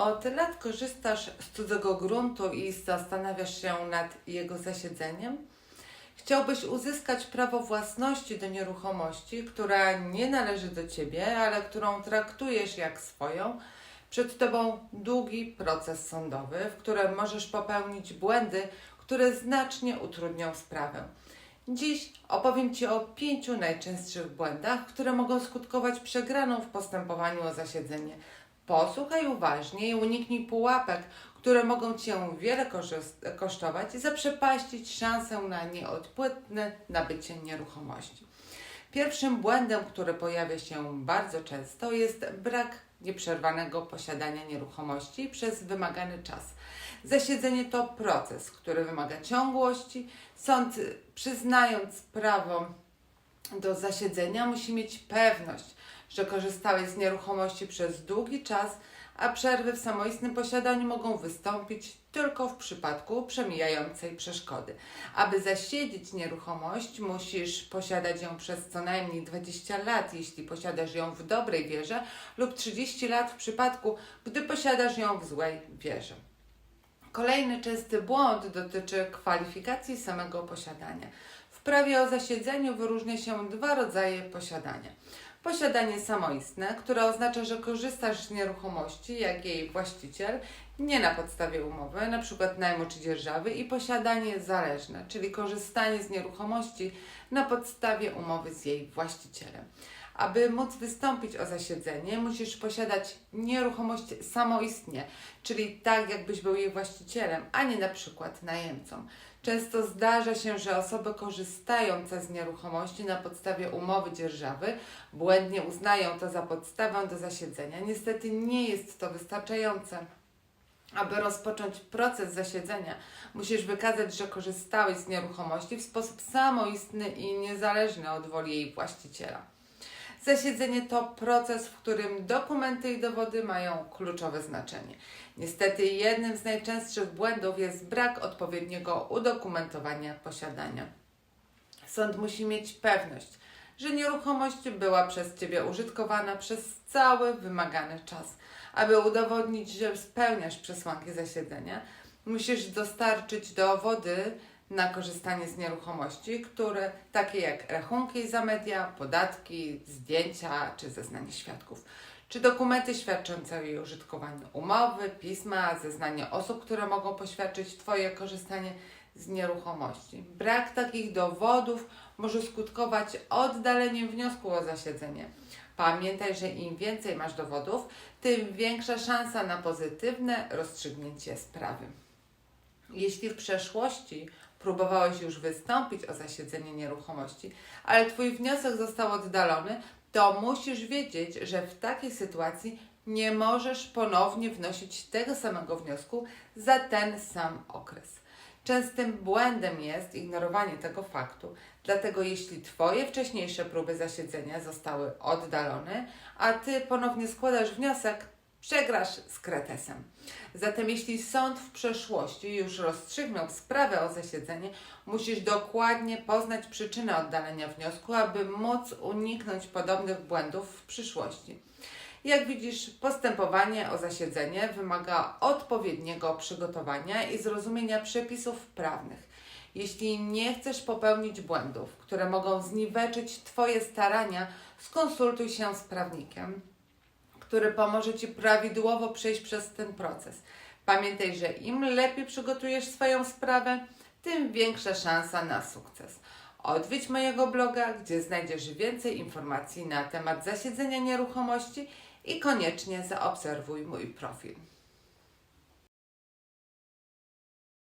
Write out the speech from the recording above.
Od lat korzystasz z cudzego gruntu i zastanawiasz się nad jego zasiedzeniem? Chciałbyś uzyskać prawo własności do nieruchomości, która nie należy do ciebie, ale którą traktujesz jak swoją. Przed tobą długi proces sądowy, w którym możesz popełnić błędy, które znacznie utrudnią sprawę. Dziś opowiem Ci o pięciu najczęstszych błędach, które mogą skutkować przegraną w postępowaniu o zasiedzenie. Posłuchaj uważnie i uniknij pułapek, które mogą Cię wiele kosztować i zaprzepaścić szansę na nieodpłatne nabycie nieruchomości. Pierwszym błędem, który pojawia się bardzo często, jest brak nieprzerwanego posiadania nieruchomości przez wymagany czas. Zasiedzenie to proces, który wymaga ciągłości. Sąd, przyznając prawo do zasiedzenia, musi mieć pewność, że korzystałeś z nieruchomości przez długi czas, a przerwy w samoistnym posiadaniu mogą wystąpić tylko w przypadku przemijającej przeszkody. Aby zasiedzieć nieruchomość, musisz posiadać ją przez co najmniej 20 lat, jeśli posiadasz ją w dobrej wierze, lub 30 lat w przypadku, gdy posiadasz ją w złej wierze. Kolejny częsty błąd dotyczy kwalifikacji samego posiadania. Prawie o zasiedzeniu wyróżnia się dwa rodzaje posiadania. Posiadanie samoistne, które oznacza, że korzystasz z nieruchomości jak jej właściciel, nie na podstawie umowy, np. najmu czy dzierżawy, i posiadanie zależne, czyli korzystanie z nieruchomości na podstawie umowy z jej właścicielem. Aby móc wystąpić o zasiedzenie, musisz posiadać nieruchomość samoistnie, czyli tak, jakbyś był jej właścicielem, a nie na przykład najemcą. Często zdarza się, że osoby korzystające z nieruchomości na podstawie umowy dzierżawy błędnie uznają to za podstawę do zasiedzenia. Niestety nie jest to wystarczające. Aby rozpocząć proces zasiedzenia, musisz wykazać, że korzystałeś z nieruchomości w sposób samoistny i niezależny od woli jej właściciela. Zasiedzenie to proces, w którym dokumenty i dowody mają kluczowe znaczenie. Niestety jednym z najczęstszych błędów jest brak odpowiedniego udokumentowania posiadania. Sąd musi mieć pewność, że nieruchomość była przez Ciebie użytkowana przez cały wymagany czas. Aby udowodnić, że spełniasz przesłanki zasiedzenia, musisz dostarczyć dowody na korzystanie z nieruchomości, które takie jak rachunki za media, podatki, zdjęcia czy zeznanie świadków. Czy dokumenty świadczące o jej użytkowaniu, umowy, pisma, zeznanie osób, które mogą poświadczyć Twoje korzystanie z nieruchomości. Brak takich dowodów może skutkować oddaleniem wniosku o zasiedzenie. Pamiętaj, że im więcej masz dowodów, tym większa szansa na pozytywne rozstrzygnięcie sprawy. Jeśli w przeszłości próbowałeś już wystąpić o zasiedzenie nieruchomości, ale Twój wniosek został oddalony, to musisz wiedzieć, że w takiej sytuacji nie możesz ponownie wnosić tego samego wniosku za ten sam okres. Częstym błędem jest ignorowanie tego faktu, dlatego jeśli Twoje wcześniejsze próby zasiedzenia zostały oddalone, a Ty ponownie składasz wniosek, przegrasz z kretesem. Zatem jeśli sąd w przeszłości już rozstrzygnął sprawę o zasiedzenie, musisz dokładnie poznać przyczynę oddalenia wniosku, aby móc uniknąć podobnych błędów w przyszłości. Jak widzisz, postępowanie o zasiedzenie wymaga odpowiedniego przygotowania i zrozumienia przepisów prawnych. Jeśli nie chcesz popełnić błędów, które mogą zniweczyć Twoje starania, skonsultuj się z prawnikiem który pomoże Ci prawidłowo przejść przez ten proces. Pamiętaj, że im lepiej przygotujesz swoją sprawę, tym większa szansa na sukces. Odwiedź mojego bloga, gdzie znajdziesz więcej informacji na temat zasiedzenia nieruchomości i koniecznie zaobserwuj mój profil.